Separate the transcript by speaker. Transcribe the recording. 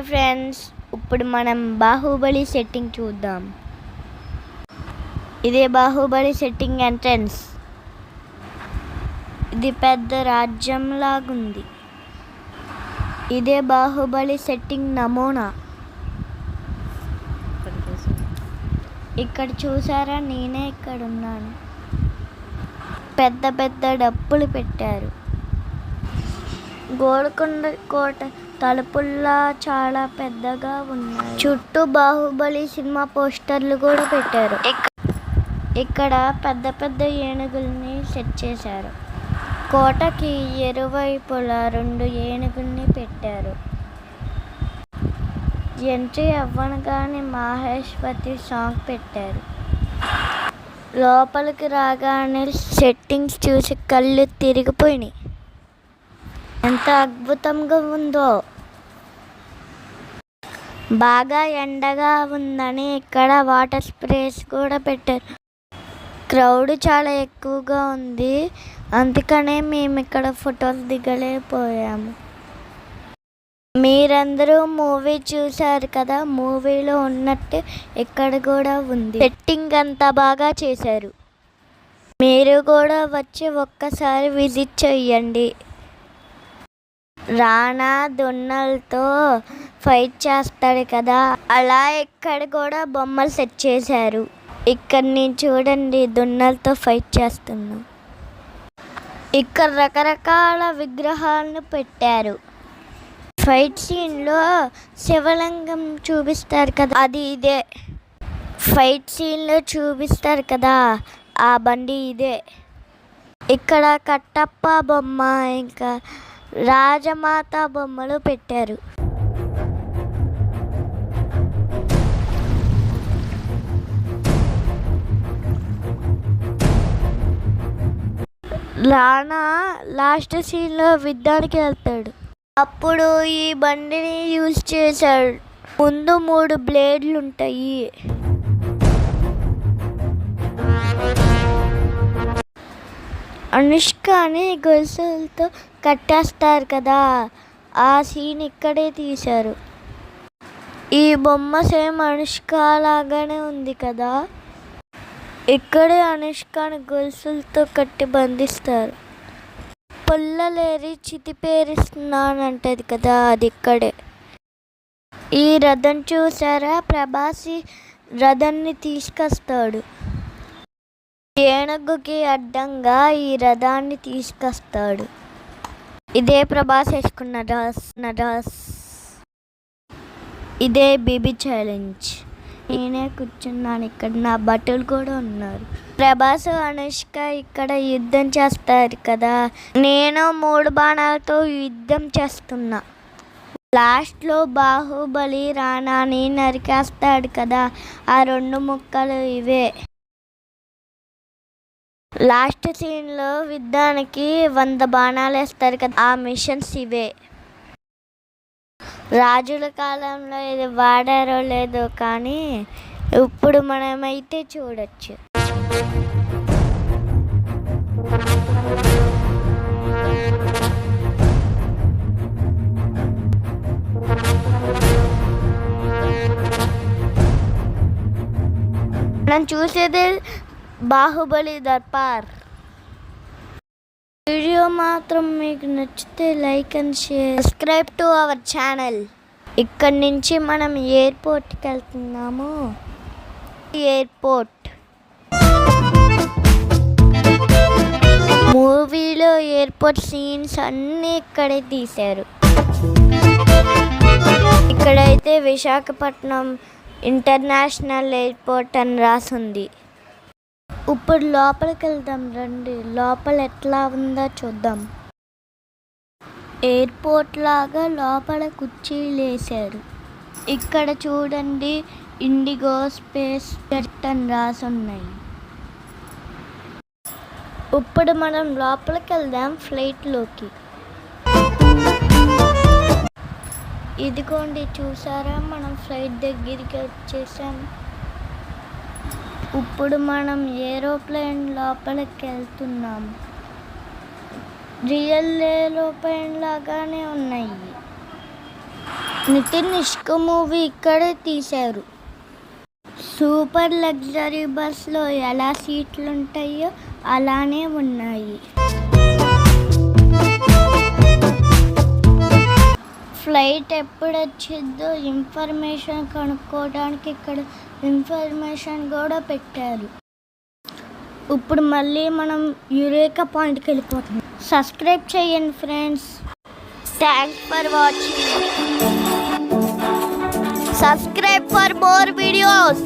Speaker 1: Hi friends ఇప్పుడు మనం Baahubali setting చూద్దాం. ఇదే బాహుబలి సెట్టింగ్ ఎంట్రన్స్ ఇది పెద్ద రాజ్యం లాగుంది. ఇదే బాహుబలి సెట్టింగ్ నమూనా. ఇక్కడ చూసారా? నేనే ఇక్కడ ఉన్నాను పెద్ద పెద్ద డప్పులు పెట్టారు. గోల్కొండ కోట తలుపుల్లా చాలా పెద్దగా ఉన్నాయి. చుట్టూ బాహుబలి సినిమా పోస్టర్లు కూడా పెట్టారు. ఇక్కడ పెద్ద పెద్ద ఏనుగుల్ని సెట్ చేశారు. కోటకి ఇరువైపులా రెండు ఏనుగుల్ని పెట్టారు. ఎంట్రీ అవ్వనగానే మహేశ్వతి సాంగ్ పెట్టారు. లోపలికి రాగానే సెట్టింగ్స్ చూసి కళ్ళు తిరిగిపోయినాయి. ఎంత అద్భుతంగా ఉందో. బాగా ఎండగా ఉందని ఇక్కడ వాటర్ స్ప్రేస్ కూడా పెట్టారు. క్రౌడ్ చాలా ఎక్కువగా ఉంది. అందుకనే మేము ఇక్కడ ఫొటోస్ దిగలేకపోయాము. మీరందరూ మూవీ చూశారు కదా? మూవీలో ఉన్నట్టు ఇక్కడ కూడా ఉంది. సెట్టింగ్ అంతా బాగా చేశారు. మీరు కూడా వచ్చి ఒక్కసారి విజిట్ చెయ్యండి. రానా దున్నలతో ఫైట్ చేస్తాడు కదా. అలా ఇక్కడ కూడా బొమ్మలు సెట్ చేశారు. ఇక్కడ నేను చూడండి దున్నలతో ఫైట్ చేస్తున్నాం. ఇక్కడ రకరకాల విగ్రహాలను పెట్టారు. ఫైట్ సీన్లో శివలింగం చూపిస్తారు కదా. అది ఇదే. ఫైట్ సీన్లో చూపిస్తారు కదా. ఆ బండి ఇదే. ఇక్కడ కట్టప్ప బొమ్మ ఇంకా రాజమాత బొమ్మలు పెట్టారు. రానా లాస్ట్ సీన్లో యుద్ధానికి వెళ్తాడు. అప్పుడు ఈ బండిని యూజ్ చేశాడు. ముందు మూడు బ్లేడ్లు ఉంటాయి అనుష్కని గొలుసులతో కట్టేస్తారు కదా ఆ సీన్ ఇక్కడే తీశారు. ఈ బొమ్మ సేమ్ అనుష్క లాగానే ఉంది కదా? ఇక్కడే అనుష్కని గొలుసులతో కట్టి బంధిస్తారు. పుల్లలేరి చితిపేరిస్తున్నానంటది కదా అది ఇక్కడే. ఈ రథం చూసారా? ప్రభాసి రథాన్ని తీసుకొస్తాడు. ఏనుగుకి అడ్డంగా ఈ రథాన్ని తీసుకొస్తాడు. ఇదే ప్రభాస్ వేసుకున్న డ్రెస్ నరాస్ ఇదే బీబీ ఛాలెంజ్. నేనే కూర్చున్నాను ఇక్కడ నా బట్టలు కూడా ఉన్నారు. ప్రభాస్ అనుష్క ఇక్కడ యుద్ధం చేస్తారు కదా. నేను మూడు బాణాలతో యుద్ధం చేస్తున్నా. లాస్ట్లో బాహుబలి రాణాని నరికేస్తాడు కదా. ఆ రెండు ముక్కలు ఇవే. లాస్ట్ సీన్లో యుద్ధానికి వంద బాణాలు వేస్తారు కదా ఆ మిషన్స్ ఇవే రాజుల కాలంలో ఇది వాడారో లేదో కానీ ఇప్పుడు మనమైతే చూడొచ్చు. మనం చూసేది బాహుబలి దర్బార్. వీడియో మాత్రం మీకు నచ్చితే like and share. Subscribe to our channel. ఇక్కడి నుంచి మనం ఎయిర్పోర్ట్కి వెళ్తున్నాము. ఎయిర్పోర్ట్. మూవీలో ఎయిర్పోర్ట్ సీన్స్ అన్నీ ఇక్కడే తీశారు. ఇక్కడైతే విశాఖపట్నం ఇంటర్నేషనల్ ఎయిర్పోర్ట్ అని రాసుంది. ఇప్పుడు లోపలికి వెళ్దాం రండి. లోపల ఎట్లా ఉందో చూద్దాం. ఎయిర్పోర్ట్ లాగా లోపల కుర్చీలు వేశారు. ఇక్కడ చూడండి ఇండిగో స్పేస్ జెట్ అని రాసి ఉన్నాయి ఇప్పుడు మనం లోపలికి వెళ్దాం ఫ్లైట్లోకి. ఇదిగోండి చూసారా? మనం ఫ్లైట్ దగ్గరికి వచ్చేసాం. ఇప్పుడు మనం ఏరోప్లేన్ లోపలికి వెళ్తున్నాం రియల్ ఏరోప్లేన్ లాగానే ఉన్నాయి. నితిన్ ఇష్క మూవీ ఇక్కడే తీశారు. సూపర్ లగ్జరీ బస్లో ఎలా సీట్లు ఉంటాయో అలానే ఉన్నాయి. ఫ్లైట్ ఎప్పుడు వచ్చిందో ఇన్ఫర్మేషన్ కనుక్కోవడానికి ఇక్కడ ఇన్ఫర్మేషన్ కూడా పెట్టారు. ఇప్పుడు మళ్ళీ మనం యురేకా పాయింట్కి వెళ్ళిపోతుంది సబ్స్క్రైబ్ చేయండి friends. Thanks for watching. Subscribe for more videos.